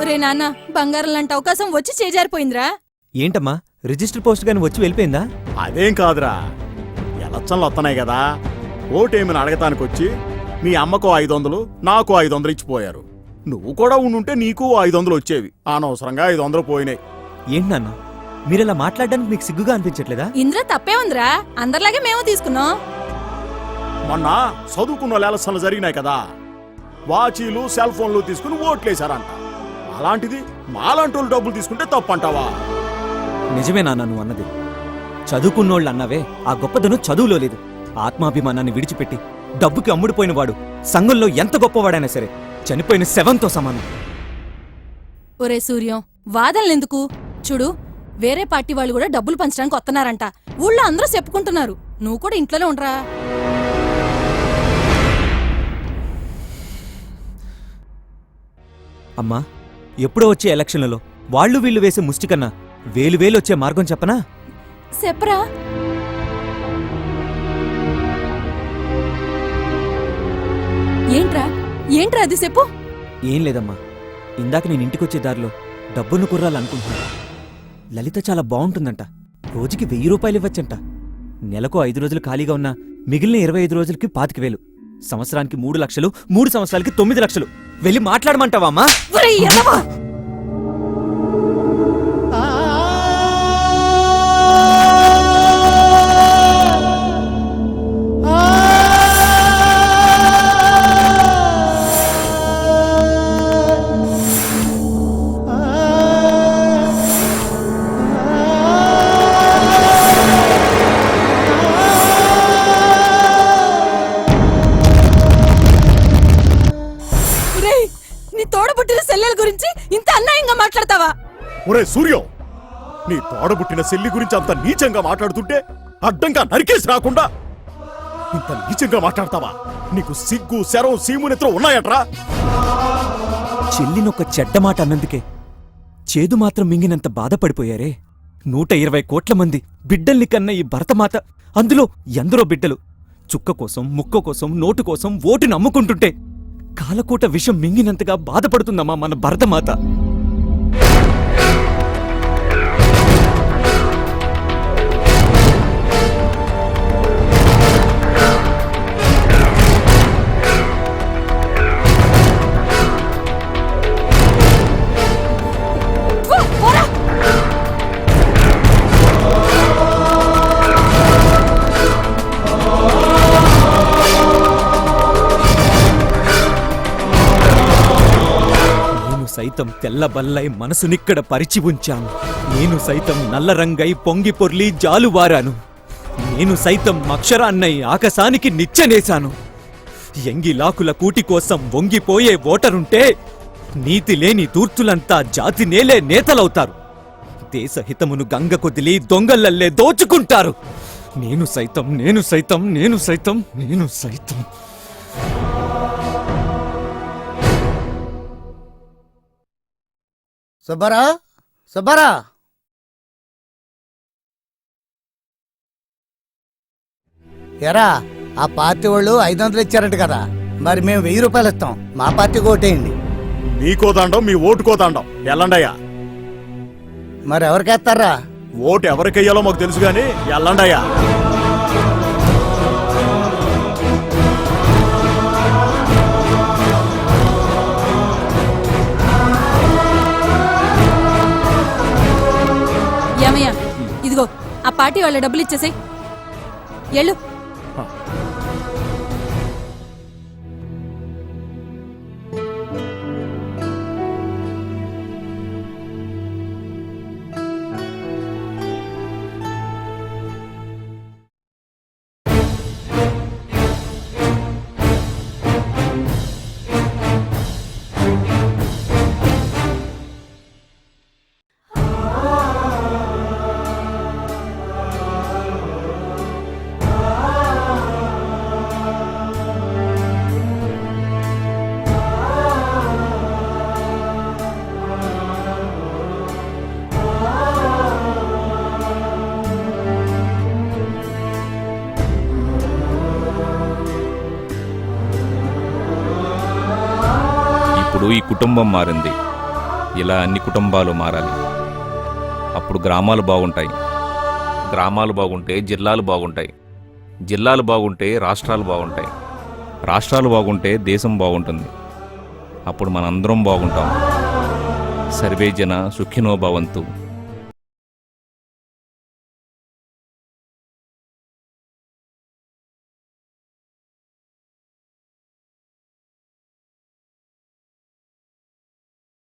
ఒరే నాన్న బంగారం లాంటి అవకాశం వచ్చి చేజారిపోయిందిరా. ఏంటమ్మా రిజిస్టర్ పోస్ట్ గాని వచ్చి వెళ్ళిపోయిందా? అదేం కాదురా. ఎలక్షన్లు వస్తున్నాయి కదా. ఓటేమని అడగటానికి వచ్చి మీ అమ్మకు ఐదు వందలు నాకు ఐదు వందలు ఇచ్చిపోయారు. నువ్వు కూడా ఉండుంటే నీకు ఐదు వందలు వచ్చేవి. అనవసరంగా ఐదు వందలు పోయినాయి. ఏంటి నాన్న? ఇలా మాట్లాడడానికి మీకు సిగ్గుగా అనిపించట్లేదా? ఇంద్ర తప్పే ఉందిరా. అందరిలాగే మేము తీసుకున్నాం. మొన్న చదువుకున్న వాళ్ళ ఎలక్షన్లు జరిగినాయి కదా. వాచీలు సెల్ ఫోన్లు తీసుకుని ఓట్లేశారంట. అలాంటిది మాలాంటి వాళ్ళు డబ్బులు తీసుకుంటే తప్పంటావా? నిజమే నాన్న నువ్వు అన్నది. చదువుకున్నోళ్ళు అన్నవే ఆ గొప్పదనం చదువులో లేదు. ఆత్మాభిమానాన్ని విడిచిపెట్టి డబ్బుకి అమ్ముడుపోయిన వాడు సంఘంలో ఎంత గొప్పవాడైనా సరే చనిపోయిన శవంతో సమానం. ఒరే సూర్యం వాదనలెందుకు? చూడు వేరే పార్టీ వాళ్ళు కూడా డబ్బులు పంచడానికి వస్తున్నారంట ఊళ్ళో అందరూ చెప్పుకుంటున్నారు. నువ్వు కూడా ఇంట్లోనే ఉండరా? అమ్మా ఎప్పుడో వచ్చే ఎలక్షన్లలో వాళ్ళు వీళ్ళు వేసే ముష్టి కన్నా వేలు వేలు వచ్చే మార్గం చెప్పనా? చెప్పరా? ఏంట్రా? ఏంట్రా అది చెప్పు? ఏం లేదమ్మా. ఇందాక నేను ఇంటికొచ్చే దారిలో డబ్బును కుర్రాలనుకుంటున్నా. లలిత చాలా బాగుంటుందంట. రోజుకి వెయ్యి రూపాయలు ఇవ్వచ్చంట నెలకు ఐదు రోజులు ఖాళీగా ఉన్న మిగిలిన ఇరవై ఐదు రోజులకి పాతిక వేలు. సంవత్సరానికి మూడు లక్షలు మూడు సంవత్సరాలకి తొమ్మిది లక్షలు. వెళ్ళి మాట్లాడమంటావా అమ్మా? తోడబుట్టిన సెల్లెల గురించి ఇంత అన్యాయంగా మాట్లాడతావా? ఒరే సూర్యం నీ తోడబుట్టిన సెల్లి గురించి అంత నీచంగా మాట్లాడుతుంటే అడ్డంగా నరికేసి రాకుండా ఇంత నీచంగా మాట్లాడతావా? నీకు సిగ్గు శరం సీమునెత్తులు ఉన్నాయట్రా. చెల్లినొక చెడ్డ మాట అన్నందుకే చేదు మాత్రం మింగినంత బాధపడిపోయారే. నూట ఇరవై కోట్ల మంది బిడ్డల్ని కన్న ఈ భరతమాత అందులో ఎందరో బిడ్డలు. చుక్క కోసం ముక్క కోసం నోటు కోసం ఓటు నమ్ముకుంటుంటే కాలకూట విషం మింగినంతగా బాధపడుతుందమ్మా మన భరతమాత. సైతం తెల్లబల్లై మనసునిక్కడ పరిచి ఉంచాను. నేను సైతం నల్లరంగై పొంగి పొర్లి జాలువారాను నేను సైతం అక్షరాన్నై ఆకాశానికి నిచ్చెనేశాను. ఎంగిలాకుల కూటి కోసం వంగిపోయే ఓటరుంటే నీతి లేని దూర్తులంతా జాతి నేలే నేతలవుతారు. దేశహితమును గంగ కొదిలి దొంగలల్లే దోచుకుంటారు. నేను సైతం నేను సైతం నేను సైతం నేను సైతం. సుబ్బరా సుబ్బరా ఎరా ఆ పార్టీ వాళ్ళు ఐదు వందలు ఇచ్చారట కదా. మరి మేము వెయ్యి రూపాయలు ఇస్తాం. మా పార్టీకి ఓటేయండి. నీకో దండం మీ ఓటుకో దండం. ఎల్లండయ్యా మరి ఎవరికేస్తారా? ఓటు ఎవరికెయ్యాలో మాకు తెలుసు గాని ఎల్లండయ్యా పార్టీ వాళ్ళ డబ్బులు ఇచ్చేసాయి. ఎళ్ళు ఇప్పుడు ఈ కుటుంబం మారింది. ఇలా అన్ని కుటుంబాలు మారాలి. అప్పుడు గ్రామాలు బాగుంటాయి. గ్రామాలు బాగుంటే జిల్లాలు బాగుంటాయి. జిల్లాలు బాగుంటే రాష్ట్రాలు బాగుంటాయి. రాష్ట్రాలు బాగుంటే దేశం బాగుంటుంది. అప్పుడు మనందరం బాగుంటాం. సర్వే జన సుఖినో భవంతు.